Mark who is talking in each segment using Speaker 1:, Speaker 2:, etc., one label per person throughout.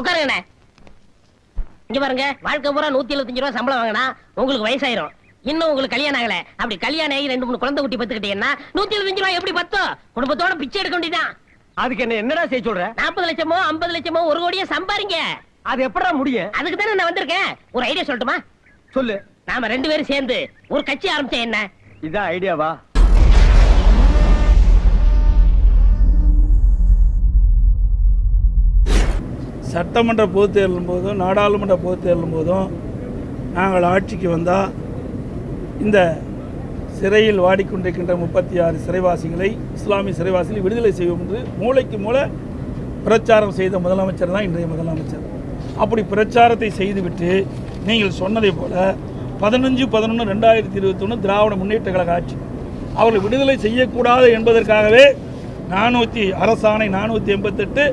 Speaker 1: உட்காருங்கண்ணே. இங்க பாருங்க வாழ்க்கை பூரா நூத்தி எழுபத்தஞ்சு ரூபா சம்பளம் வாங்கினா உங்களுக்கு வயசாயிரும். இன்னும் உங்களுக்கு கல்யாணம் ஆகல. அப்படி கல்யாணம் ஆகி ரெண்டு மூணு குழந்தை குட்டி பத்துக்கிட்டீங்கன்னா நூத்தி எழுபத்தஞ்சு ரூபாய் எப்படி பத்தும்? குடும்பத்தோட பிச்சை எடுக்க வேண்டியதான்
Speaker 2: அதுக்கு என்ன என்னடா செய்ய சொல்ற?
Speaker 1: நாற்பது லட்சமோ ஐம்பது லட்சமோ ஒரு கோடியே சம்பாரிங்க.
Speaker 2: அது எப்படா முடியும்?
Speaker 1: அதுக்கு தானே நான் வந்திருக்கேன். ஒரு ஐடியா சொல்லட்டுமா?
Speaker 2: சொல்லு.
Speaker 1: நாம ரெண்டு பேரும் சேர்ந்து ஒரு கட்சி ஆரம்பிச்சா என்ன?
Speaker 2: இதான் ஐடியாவா?
Speaker 3: சட்டமன்ற பொதுத் தேர்தலும் போதும் நாடாளுமன்ற பொதுத் தேர்தலும் போதும் நாங்கள் ஆட்சிக்கு வந்தால் இந்த சிறையில் வாடிக்கொண்டிருக்கின்ற முப்பத்தி ஆறு சிறைவாசிகளை இஸ்லாமிய சிறைவாசிகளை விடுதலை செய்வோம் என்று மூளைக்கு மூளை பிரச்சாரம் செய்த முதலமைச்சர் தான் இன்றைய முதலமைச்சர். அப்படி பிரச்சாரத்தை செய்துவிட்டு நீங்கள் சொன்னதை போல பதினஞ்சு பதினொன்று ரெண்டாயிரத்தி இருபத்தொன்று திராவிட முன்னேற்ற கழக ஆட்சி. அவர்கள் விடுதலை செய்யக்கூடாது என்பதற்காகவே நானூற்றி அரசாணை நானூற்றி எண்பத்தெட்டு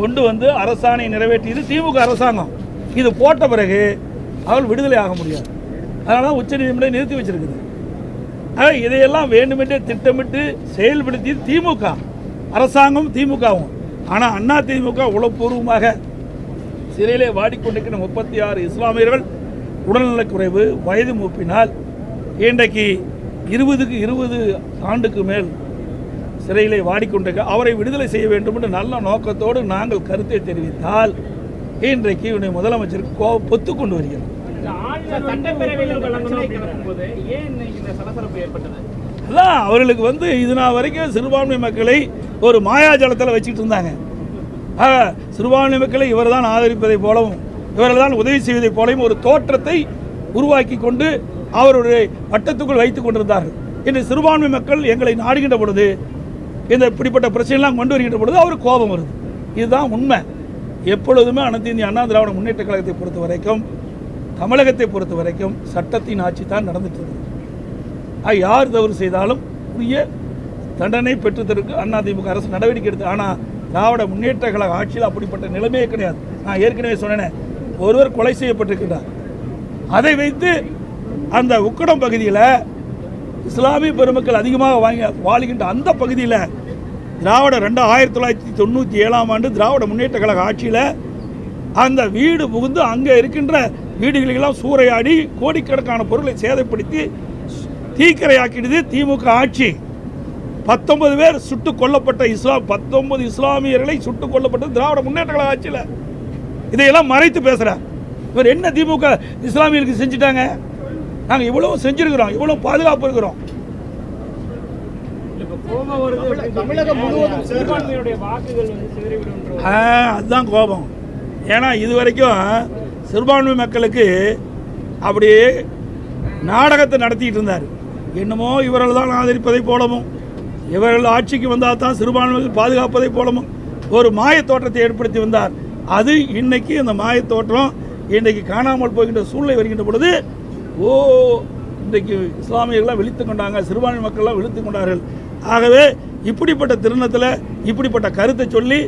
Speaker 3: கொண்டு வந்து அரசாணை நிறைவேற்றியது திமுக அரசாங்கம். இது போட்ட பிறகு அவள் விடுதலை ஆக முடியாது. அதனால் உச்சநீதிமன்றம் நிறுத்தி வச்சிருக்குது. ஆனால் இதையெல்லாம் வேண்டுமென்றே திட்டமிட்டு செயல்படுத்தி திமுக. அரசாங்கம் திமுகவும். ஆனால் அண்ணா திமுக உளப்பூர்வமாக சிறையிலே வாடிக்கொண்டிருக்கிற முப்பத்தி ஆறு இஸ்லாமியர்கள் உடல்நலக்குறைவு வயது மூப்பினால் இன்றைக்கு இருபதுக்கு இருபது ஆண்டுக்கு மேல் சிறையிலே வாடிக்கொண்டிருக்க அவரை விடுதலை செய்ய வேண்டும் என்று நல்ல நோக்கத்தோடு நாங்கள் கருத்தை தெரிவித்தால் இன்றைக்கு இவனை முதலமைச்சருக்கு கோபம் பொத்து கொண்டு அதான் அவர்களுக்கு வந்து இது நாள் வரைக்கும் சிறுபான்மை மக்களை ஒரு மாயாஜலத்தில் வச்சுக்கிட்டு இருந்தாங்க. சிறுபான்மை மக்களை இவர் தான் ஆதரிப்பதை போலவும் இவர்கள் தான் உதவி செய்வதை போலவும் ஒரு தோற்றத்தை உருவாக்கி கொண்டு அவருடைய வட்டத்துக்குள் வைத்துக் கொண்டிருந்தார்கள். இன்று சிறுபான்மை மக்கள் எங்களை நாடுகின்ற பொழுது இந்த இப்படிப்பட்ட பிரச்சனைலாம் கொண்டு வருகின்ற பொழுது அவருக்கு கோபம் வருது. இதுதான் உண்மை. எப்பொழுதுமே அனைத்து இந்திய அண்ணா திராவிட முன்னேற்ற கழகத்தை பொறுத்த வரைக்கும் தமிழகத்தை பொறுத்த வரைக்கும் சட்டத்தின் ஆட்சி தான் நடந்துட்டு இருக்குது. யார் தவறு செய்தாலும் உரிய தண்டனை பெற்றுத்தருக்கு அதிமுக அரசு நடவடிக்கை எடுத்து ஆனால் திராவிட முன்னேற்ற கழக ஆட்சியில் அப்படிப்பட்ட நிலைமையே கிடையாது. நான் ஏற்கனவே சொன்னேனே ஒருவர் கொலை செய்யப்பட்டிருக்கிறார் அதை வைத்து அந்த உக்கடம் பகுதியில் இஸ்லாமிய பெருமக்கள் அதிகமாக வாங்கி வாழுகின்ற அந்த பகுதியில் திராவிட ரெண்டு ஆயிரத்தி தொள்ளாயிரத்தி தொண்ணூற்றி ஏழாம் ஆண்டு திராவிட முன்னேற்ற கழக ஆட்சியில் அந்த வீடு புகுந்து அங்கே இருக்கின்ற வீடுகளெல்லாம் சூறையாடி கோடிக்கணக்கான பொருளை சேதப்படுத்தி தீக்கிரையாக்கிடுது திமுக ஆட்சி. பத்தொன்பது பேர் சுட்டுக் கொல்லப்பட்ட இஸ்லாம் பத்தொன்பது இஸ்லாமியர்களை சுட்டுக் கொல்லப்பட்டது திராவிட முன்னேற்ற கழக ஆட்சியில். இதையெல்லாம் மறைத்து பேசுகிறார் இவர் என்ன திமுக இஸ்லாமியர்களுக்கு செஞ்சுட்டாங்க? நாங்கள் இவ்வளவு செஞ்சிருக்கிறோம் இவ்வளவு பாதுகாப்பு இருக்கிறோம்.
Speaker 4: இப்ப கோபம் வருது தமிழகம் முழுவதும் சிறுபான்மையுடைய வாக்குகள் வந்து சிதறிவிடும்
Speaker 3: ஆ, அதுதான் கோபம். ஏன்னா இது வரைக்கும் சிறுபான்மை மக்களுக்கு அப்படியே நாடகத்தை நடத்திட்டு இருந்தார். என்னமோ இவர்கள் தான் ஆதரிப்பதை போலவும் இவர்கள் ஆட்சிக்கு வந்தால் தான் சிறுபான்மைகள் பாதுகாப்பதை போலவும் ஒரு தோற்றத்தை ஏற்படுத்தி வந்தார். அது இன்னைக்கு அந்த மாயத் தோற்றம் இன்றைக்கு காணாமல் போகின்ற சூழ்நிலை வருகின்ற பொழுது ஓ இன்றைக்கு இஸ்லாமியர்கள்லாம் விழித்து கொண்டாங்க சிறுபான்மை மக்கள்லாம் விழித்து கொண்டார்கள். ஆகவே இப்படிப்பட்ட திருநத்தில் இப்படிப்பட்ட கருத்தை சொல்லி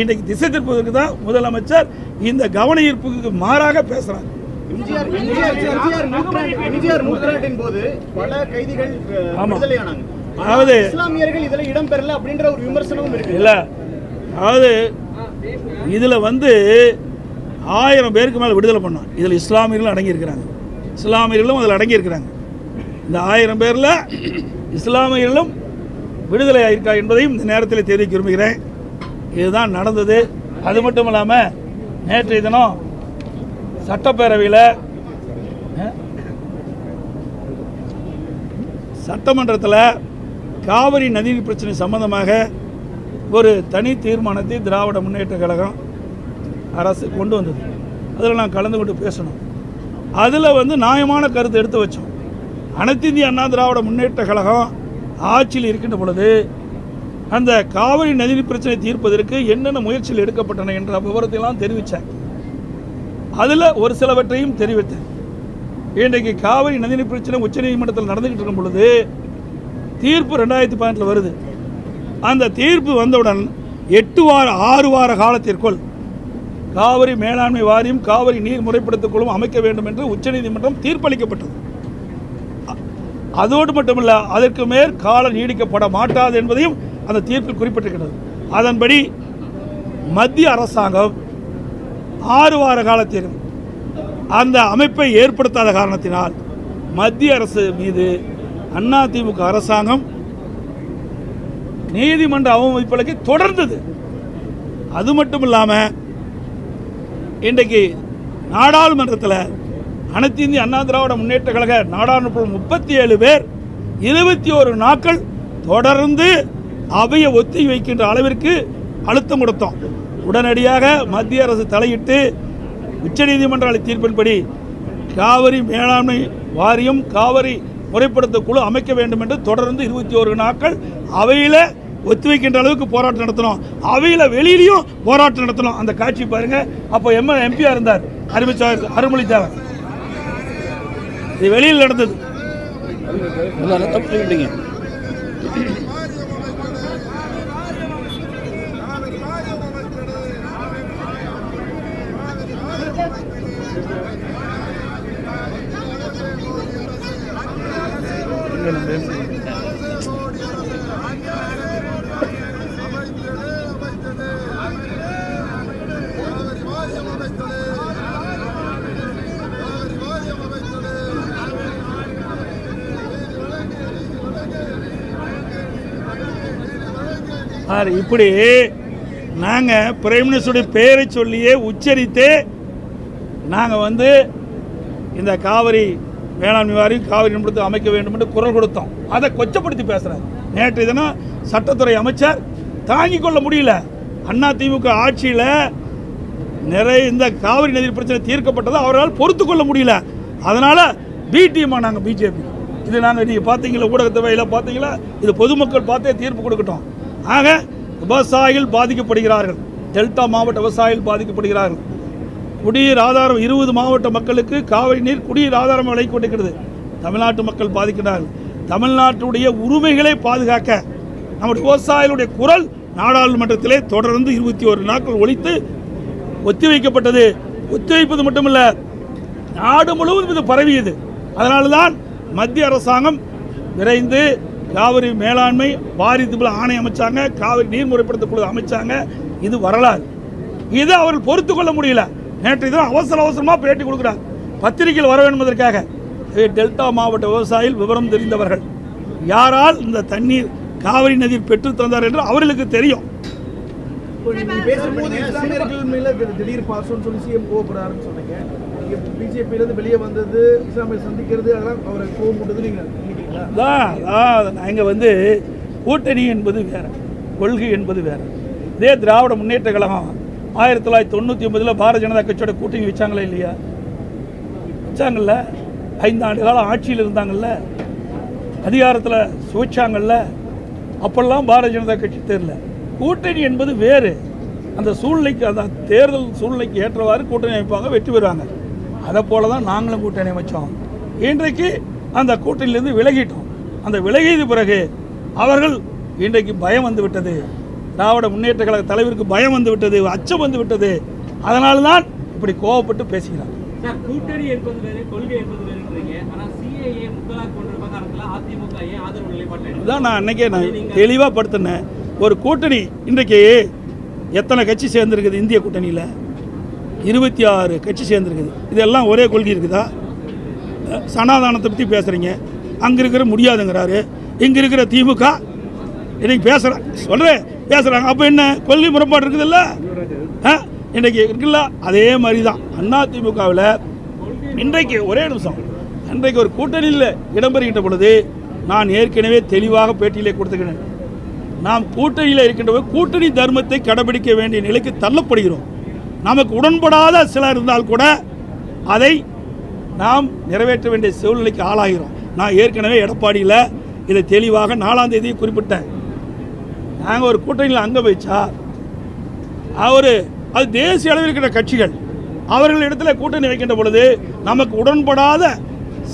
Speaker 3: இன்றைக்கு திசை திருப்பதற்கு தான் முதலமைச்சர் இந்த கவன ஈர்ப்புக்கு மாறாக பேசுகிறார் அதாவது
Speaker 5: இஸ்லாமியர்கள் இதுல இடம் பெறல அப்படின்ற ஒரு விமர்சனமும் இருக்கு.
Speaker 3: இல்லை. அதாவது இதில் வந்து ஆயிரம் பேருக்கு மேலே விடுதலை பண்ணோம். இதில் இஸ்லாமியர்களும் அடங்கியிருக்கிறாங்க. இஸ்லாமியர்களும் அதில் அடங்கியிருக்கிறாங்க. இந்த ஆயிரம் பேரில் இஸ்லாமியர்களும் விடுதலை ஆயிருக்கா என்பதையும் இந்த நேரத்தில் தெரிவிக்க விரும்புகிறேன். இதுதான் நடந்தது. அது மட்டும் இல்லாமல் நேற்றைய தினம் சட்டப்பேரவையில் சட்டமன்றத்தில் காவிரி நதிநீர் பிரச்சனை சம்பந்தமாக ஒரு தனி தீர்மானத்தை திராவிட முன்னேற்ற கழகம் அரசு கொண்டு வந்தது. அதில் நான் கலந்து கொண்டு பேசணும். அதில் வந்து நியாயமான கருத்து எடுத்து வச்சோம். அனைத்து இந்திய அண்ணா திராவிட முன்னேற்ற கழகம் ஆட்சியில் இருக்கின்ற பொழுது அந்த காவிரி நதிநீர் பிரச்சனை தீர்ப்பதற்கு என்னென்ன முயற்சிகள் எடுக்கப்பட்டன என்ற விவரத்தையெல்லாம் தெரிவித்தேன். அதில் ஒரு சிலவற்றையும் தெரிவித்தேன். இன்றைக்கு காவிரி நதிநீர் பிரச்சனை உச்சநீதிமன்றத்தில் நடந்துகிட்டு இருக்கும் பொழுது தீர்ப்பு ரெண்டாயிரத்தி பதினெட்டில் வருது. அந்த தீர்ப்பு வந்தவுடன் எட்டு வார ஆறு வார காலத்திற்குள் காவிரி மேலாண்மை வாரியம் காவிரி நீர் முறைப்படுத்திக் குழுவும் அமைக்க வேண்டும் என்று உச்சநீதிமன்றம் தீர்ப்பளிக்கப்பட்டது. அதோடு மட்டுமல்ல அதற்கு மேல் காலம் நீடிக்கப்பட மாட்டாது என்பதையும் அந்த தீர்ப்பில் குறிப்பிட்டிருக்கிறது. அதன்படி மத்திய அரசாங்கம் ஆறு வார காலத்திலும் அந்த அமைப்பை ஏற்படுத்தாத காரணத்தினால் மத்திய அரசு மீது அதிமுக அரசாங்கம் நீதிமன்ற அவமதிப்பதற்கு தொடர்ந்தது. அது மட்டும் இல்லாமல் இன்றைக்கு நாடாளுமன்றத்தில் அனைத்து இந்திய அண்ணா திராவிட முன்னேற்ற கழக நாடாளுமன்ற முப்பத்தி ஏழு பேர் இருபத்தி ஒரு நாட்கள் தொடர்ந்து அவையை ஒத்தி வைக்கின்ற அளவிற்கு அழுத்தம் கொடுத்தோம். உடனடியாக மத்திய அரசு தலையிட்டு உச்சநீதிமன்ற தீர்ப்பின்படி காவிரி மேலாண்மை வாரியம் காவிரி முறைப்படுத்த குழு அமைக்க வேண்டும் என்று தொடர்ந்து இருபத்தி ஒரு நாட்கள் அவையில் ஒத்துவைக்கின்ற அளவுக்கு போராட்டம் நடத்தணும். அவையில் வெளியிலையும் போராட்டம் நடத்தணும். அந்த காட்சி பாருங்க. அப்போ எம் எம்பியா இருந்தார். அருமைச்சார் அருள்மொழித்தேவர் இது வெளியில் நடந்தது. ஆறு சார் இப்படி நாங்கள் பிரைம் மினிஸ்டருடைய பெயரை சொல்லியே உச்சரித்து நாங்கள் வந்து இந்த காவிரி வேளாண்மை வாரியம் காவிரி நிமிடத்தை அமைக்க வேண்டும் என்று குரல் கொடுத்தோம். அதை கொச்சப்படுத்தி பேசுகிறார் நேற்று தினம் சட்டத்துறை அமைச்சர் தாங்கிக் கொள்ள முடியல. அண்ணா திமுக ஆட்சியில் நிறைய இந்த காவிரி நதி பிரச்சனை தீர்க்கப்பட்டதை அவரால் பொறுத்து கொள்ள முடியல. அதனால் பி நாங்கள் பிஜேபி இது நாங்கள் நீங்கள் பார்த்தீங்களா? ஊடகத்தை வகையில் பார்த்தீங்களா? இது பொதுமக்கள் பார்த்தே தீர்ப்பு கொடுக்கட்டும். ஆக விவசாயிகள் பாதிக்கப்படுகிறார்கள். டெல்டா மாவட்ட விவசாயிகள் பாதிக்கப்படுகிறார்கள். குடிநீர் ஆதாரம் இருபது மாவட்ட மக்களுக்கு காவிரி நீர் குடிநீர் ஆதாரம் விலை கொண்டிருக்கிறது. தமிழ்நாட்டு மக்கள் பாதிக்கிறார்கள். தமிழ்நாட்டுடைய உரிமைகளை பாதுகாக்க நம்முடைய விவசாயிகளுடைய குரல் நாடாளுமன்றத்திலே தொடர்ந்து இருபத்தி ஒரு நாட்கள் ஒழித்து ஒத்திவைக்கப்பட்டது. ஒத்திவைப்பது மட்டுமல்ல நாடு முழுவதும் இது பரவியது. அதனால்தான் மத்திய அரசாங்கம் விரைந்து காவிரி மேலாண்மை வாரியத்துக்குள்ள ஆணை அமைச்சாங்க காவிரி நீர்முறைப்படுத்த குழு அமைச்சாங்க. இது வரலாறு. இதை அவர்கள் பொறுத்து கொள்ள முடியல. நேற்று தினம் அவசர அவசரமாக பேட்டி கொடுக்குறாங்க பத்திரிகையில் வர வேண்டும் என்பதற்காக டெல்டா மாவட்ட விவசாயிகள் விவரம் தெரிந்தவர்கள். யாரால் இந்த தண்ணீர் காவிரி நதியில் பெற்று தந்தார் என்று அவர்களுக்கு தெரியும்.
Speaker 5: பேசும்போது இஸ்லாமியர்கள் மேல திடீர் பாசம் சொல்லி சிஎம் கோபுறாருன்னு சொன்னீங்க. நீங்க வெளியே வந்தது இஸ்லாமியை சந்திக்கிறது அதெல்லாம் அவரை கோவம் மூட்டது நீங்க
Speaker 3: தான் அதான் நாங்கள் வந்து கூட்டணி என்பது வேற கொள்கை என்பது வேற. இதே திராவிட முன்னேற்ற கழகம் ஆயிரத்தி தொள்ளாயிரத்தி தொண்ணூற்றி ஒன்பதில் பாரதிய ஜனதா கட்சியோட கூட்டணி வச்சாங்களா இல்லையா? வச்சாங்கல்ல. ஐந்து ஆண்டு காலம் ஆட்சியில் இருந்தாங்கல்ல. அதிகாரத்தில் சுவைச்சாங்கல்ல. அப்பெல்லாம் பாரதிய ஜனதா கட்சி தெரில. கூட்டணி என்பது வேறு. அந்த சூழ்நிலைக்கு அந்த தேர்தல் சூழ்நிலைக்கு ஏற்றவாறு கூட்டணி அமைப்பாங்க வெற்றி பெறுவாங்க. அதை போல தான் நாங்களும் கூட்டணி அமைச்சோம். இன்றைக்கு அந்த கூட்டணியிலிருந்து விலகிட்டோம். அந்த விலகியது பிறகு அவர்கள் இன்றைக்கு பயம் வந்து விட்டது. திராவிட முன்னேற்ற கழக தலைவருக்கு பயம் வந்து விட்டது அச்சம் வந்து விட்டது. அதனால தான் இப்படி கோவப்பட்டு பேசுகிறார்.
Speaker 4: கூட்டணி
Speaker 3: அதான் நான் அன்னைக்கே நான் தெளிவாக படுத்தினேன். ஒரு கூட்டணி இன்றைக்கு எத்தனை கட்சி சேர்ந்துருக்குது இந்திய கூட்டணியில்? இருபத்தி ஆறு கட்சி சேர்ந்துருக்குது. இதெல்லாம் ஒரே கொள்கை இருக்குதா? சனாதானத்தை பற்றி பேசுகிறீங்க அங்கே இருக்கிற முடியாதுங்கிறாரு. இங்கே இருக்கிற திமுக இன்றைக்கி பேசுகிறேன் சொல்கிறேன் பேசுகிறாங்க அப்போ என்ன கொள்கை முரண்பாடு இருக்குதுல்ல? ஆ இன்றைக்கி இருக்குல்ல? அதே மாதிரி தான் அண்ணா திமுகவில் இன்றைக்கு ஒரே நிமிஷம். அன்றைக்கு ஒரு கூட்டணியில் இடம்பெறுகின்ற பொழுது நான் ஏற்கனவே தெளிவாக பேட்டியிலே கொடுத்துக்கிறேன். நாம் கூட்டணியில் இருக்கின்ற கூட்டணி தர்மத்தை கடைபிடிக்க வேண்டிய நிலைக்கு தள்ளப்படுகிறோம். நமக்கு உடன்படாத சிலர் இருந்தால் கூட அதை நாம் நிறைவேற்ற வேண்டிய சூழ்நிலைக்கு ஆளாகிறோம். நான் ஏற்கனவே எடப்பாடியில் இதை தெளிவாக நாலாம் தேதியை குறிப்பிட்டேன். நாங்கள் ஒரு கூட்டணியில் அங்க வச்சா அவர் அது தேசிய அளவில் இருக்கிற கட்சிகள் அவர்களிடத்தில் கூட்டணி வைக்கின்ற பொழுது நமக்கு உடன்படாத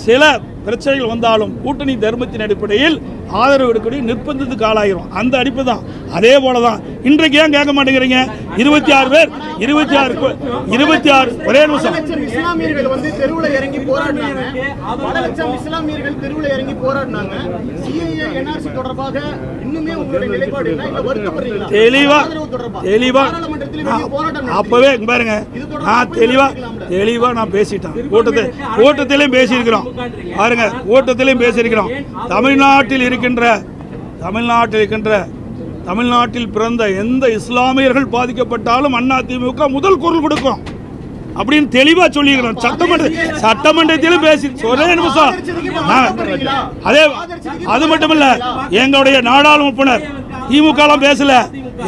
Speaker 3: சில பிரச்சனைகள் வந்தாலும் கூட்டணி தர்மத்தின் அடிப்படையில் ஆதரவு எடுக்கக்கூடிய நிர்பந்தத்துக்கு ஆளாகிறோம். அந்த அடிப்பு தான். அதே போல தான் இன்றைக்கு ஏன் கேட்க மாட்டேங்கிறீங்க? இருபத்தி ஆறு பேர் இருபத்தி ஆறு இருபத்தி ஆறு ஒரே நிமிஷம்.
Speaker 6: இஸ்லாமியர்கள் வந்து தெருவுல இறங்கி போராடினாங்க. பல லட்சம் இஸ்லாமியர்கள் தெருவுல இறங்கி போராடினாங்க. சிஏஏ என்ஆர்சி தொடர்பாக இன்னுமே உங்களுடைய நிலைப்பாடு என்ன?
Speaker 3: தெளிவா தெளிவா. அப்பவே பாருங்க. நான் தெளிவா தெளிவா நான் பேசிட்டேன். கூட்டத்தில் கூட்டத்திலையும் பேசியிருக்கிறோம். பாருங்க கூட்டத்திலையும் பேசியிருக்கிறோம். தமிழ்நாட்டில் இருக்கின்ற தமிழ்நாட்டில் இருக்கின்ற தமிழ்நாட்டில் பிறந்த எந்த இஸ்லாமியர்கள் பாதிக்கப்பட்டாலும் அண்ணா திமுக முதல் குரல் கொடுக்கும். அப்படின்னு தெளிவா சொல்லிக்கிறோம் சட்டமன்ற சட்டமன்றத்திலும் பேசி ஒரே நிமிஷம் அதே அது மட்டும் இல்ல எங்களுடைய நாடாளுமன்ற உறுப்பினர் திமுக எல்லாம் பேசல.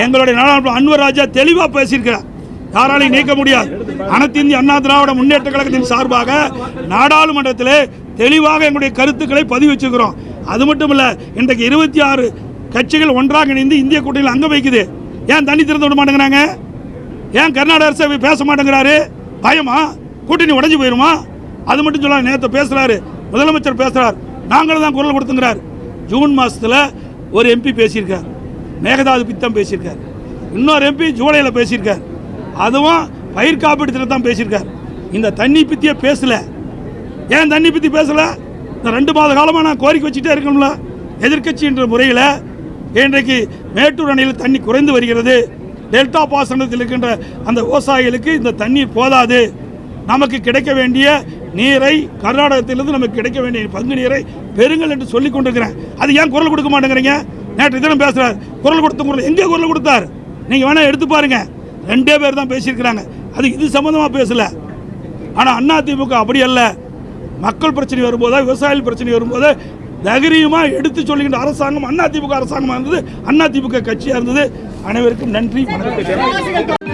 Speaker 3: எங்களுடைய நாடாளுமன்ற அன்வர் ராஜா தெளிவா பேசியிருக்கிறார். யாராலையும் நீக்க முடியாது. அனைத்து இந்திய அண்ணா திராவிட முன்னேற்ற கழகத்தின் சார்பாக நாடாளுமன்றத்திலே தெளிவாக எங்களுடைய கருத்துக்களை பதிவு வச்சுக்கிறோம் அது மட்டும் இல்லை இன்றைக்கு இருபத்தி ஆறு கட்சிகள் ஒன்றாக இணைந்து இந்திய கூட்டணியில் அங்கே வைக்குது. ஏன் தண்ணி திறந்து விட மாட்டேங்கிறாங்க? ஏன் கர்நாடக அரசு பேச மாட்டேங்கிறாரு? பயமா? கூட்டணி உடஞ்சி போயிருமா? அது மட்டும் சொல்ல நேற்று பேசுகிறாரு முதலமைச்சர் பேசுகிறார் நாங்களும் தான் குரல் கொடுத்துங்கிறார். ஜூன் மாதத்தில் ஒரு எம்பி பேசியிருக்கார். மேகதாது பித்தம் பேசியிருக்கார். இன்னொரு எம்பி ஜூலையில் பேசியிருக்கார். அதுவும் பயிர் காப்பீடு திட்டம் தான் பேசியிருக்கார். இந்த தண்ணி பற்றியே பேசல. ஏன் தண்ணி பற்றி பேசலை? இந்த ரெண்டு மாத காலமாக நான் கோரிக்கை வச்சுட்டே இருக்கணும்ல எதிர்க்கட்சி என்ற முறையில் இன்றைக்கு மேட்டூர் அணையில் தண்ணி குறைந்து வருகிறது. டெல்டா பாசனத்தில் இருக்கின்ற அந்த விவசாயிகளுக்கு இந்த தண்ணீர் போதாது. நமக்கு கிடைக்க வேண்டிய நீரை கர்நாடகத்திலிருந்து நமக்கு கிடைக்க வேண்டிய பங்கு நீரை பெறுங்கள் என்று சொல்லிக் கொண்டிருக்கிறேன். அது ஏன் குரல் கொடுக்க மாட்டேங்கிறீங்க? நேற்று தினம் பேசுகிறார் குரல் கொடுத்த குரல் எங்கே குரல் கொடுத்தார்? நீங்கள் வேணால் எடுத்து பாருங்க. ரெண்டே பேர் தான் பேசியிருக்கிறாங்க. அது இது சம்மந்தமாக பேசல. ஆனால் அண்ணா திமுக அப்படி அல்ல. மக்கள் பிரச்சனை வரும்போது விவசாயிகள் பிரச்சனை வரும்போது தைரியமாக எடுத்து சொல்லுகின்ற அரசாங்கம் அண்ணா அரசாங்கமாக இருந்தது? அண்ணா கட்சியாக இருந்தது? அனைவருக்கும் நன்றி வணக்கம்.